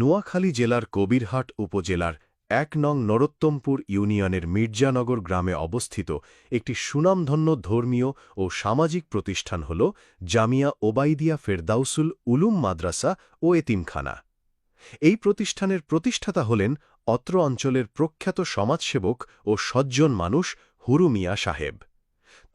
নোয়াখালী জেলার কবিরহাট উপজেলার এক নং নরোত্তমপুর ইউনিয়নের মির্জানগর গ্রামে অবস্থিত একটি সুনামধন্য ধর্মীয় ও সামাজিক প্রতিষ্ঠান হল জামিয়া ওবাইদিয়া ফেরদাউসুল উলুম মাদ্রাসা ও এতিমখানা। এই প্রতিষ্ঠানের প্রতিষ্ঠাতা হলেন অত্র অঞ্চলের প্রখ্যাত সমাজসেবক ও সজ্জন মানুষ হুরু মিয়া সাহেব।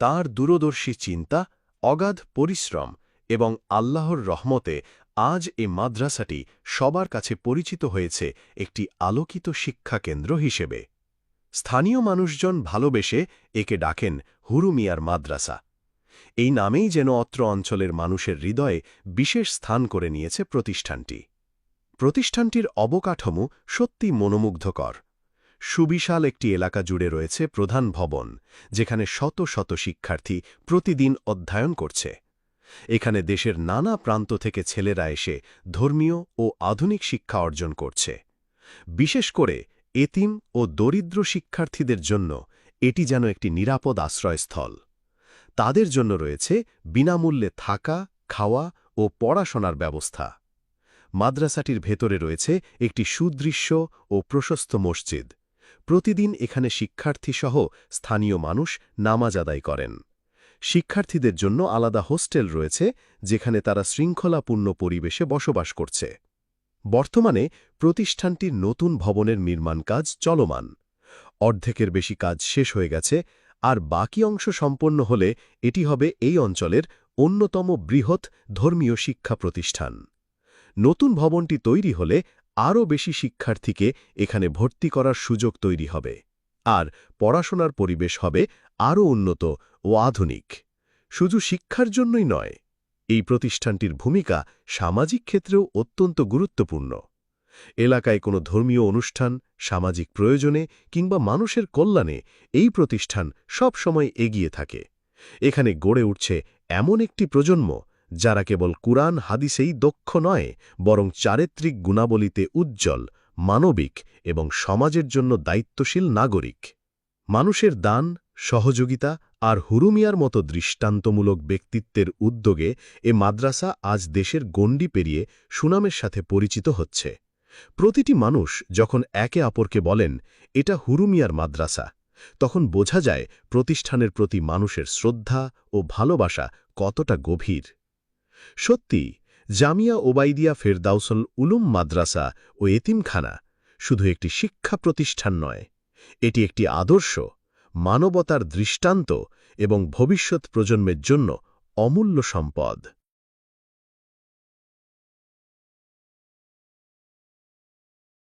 তাঁর দূরদর্শী চিন্তা, অগাধ পরিশ্রম এবং আল্লাহর রহমতে আজ এ মাদ্রাসাটি সবার কাছে পরিচিত হয়েছে একটি আলোকিত শিক্ষাকেন্দ্র হিসেবে। স্থানীয় মানুষজন ভালোবেসে একে ডাকেন হুরুমিয়ার মাদ্রাসা। এই নামেই যেন অত্র অঞ্চলের মানুষের হৃদয়ে বিশেষ স্থান করে নিয়েছে প্রতিষ্ঠানটি। প্রতিষ্ঠানটির অবকাঠামো সত্যি মনোমুগ্ধকর। সুবিশাল একটি এলাকা জুড়ে রয়েছে প্রধান ভবন, যেখানে শত শত শিক্ষার্থী প্রতিদিন অধ্যয়ন করছে। এখানে দেশের নানা প্রান্ত থেকে ছেলেরা এসে ধর্মীয় ও আধুনিক শিক্ষা অর্জন করছে। বিশেষ করে এতিম ও দরিদ্র শিক্ষার্থীদের জন্য এটি যেন একটি নিরাপদ আশ্রয়স্থল। তাদের জন্য রয়েছে বিনামূল্যে থাকা, খাওয়া ও পড়াশোনার ব্যবস্থা। মাদ্রাসাটির ভেতরে রয়েছে একটি সুদৃশ্য ও প্রশস্ত মসজিদ। প্রতিদিন এখানে শিক্ষার্থীসহ স্থানীয় মানুষ নামাজ আদায় করেন। শিক্ষার্থীদের জন্য আলাদা হোস্টেল রয়েছে, যেখানে তারা শৃঙ্খলাপূর্ণ পরিবেশে বসবাস করছে। বর্তমানে প্রতিষ্ঠানটির নতুন ভবনের নির্মাণ কাজ চলমান। অর্ধেকের বেশি কাজ শেষ হয়ে গেছে, আর বাকি অংশ সম্পন্ন হলে এটি হবে এই অঞ্চলের অন্যতম বৃহৎ ধর্মীয় শিক্ষা প্রতিষ্ঠান। নতুন ভবনটি তৈরি হলে আরও বেশি শিক্ষার্থীকে এখানে ভর্তি করার সুযোগ তৈরি হবে। আর পড়াশোনার পরিবেশ হবে আরও উন্নত ও আধুনিক। শুধু শিক্ষার জন্যই নয়, এই প্রতিষ্ঠানটির ভূমিকা সামাজিক ক্ষেত্রেও অত্যন্ত গুরুত্বপূর্ণ। এলাকায় কোনো ধর্মীয় অনুষ্ঠান, সামাজিক প্রয়োজনে কিংবা মানুষের কল্যাণে এই প্রতিষ্ঠান সব সময় এগিয়ে থাকে। এখানে গড়ে উঠছে এমন একটি প্রজন্ম যারা কেবল কুরআন, হাদিসেই দক্ষ নয়, বরং চারিত্রিক গুণাবলীতে উজ্জ্বল মানবিক এবং সমাজের জন্য দায়িত্বশীল নাগরিক। মানুষের দান, সহযোগিতা আর হুরুমিয়ার মতো দৃষ্টান্তমূলক ব্যক্তিত্বের উদ্যোগে এ মাদ্রাসা আজ দেশের গণ্ডি পেরিয়ে সুনামের সাথে পরিচিত হচ্ছে। প্রতিটি মানুষ যখন একে অপরকে বলেন, এটা হুরুমিয়ার মাদ্রাসা, তখন বোঝা যায় প্রতিষ্ঠানের প্রতি মানুষের শ্রদ্ধা ও ভালোবাসা কতটা গভীর। সত্যি জামিয়া ওবাইদিয়া ফেরদাউসল উলুম মাদ্রাসা ও এতিমখানা শুধু একটি শিক্ষা প্রতিষ্ঠান নয়, এটি একটি আদর্শ, মানবতার দৃষ্টান্ত এবং ভবিষ্যৎ প্রজন্মের জন্য অমূল্য সম্পদ।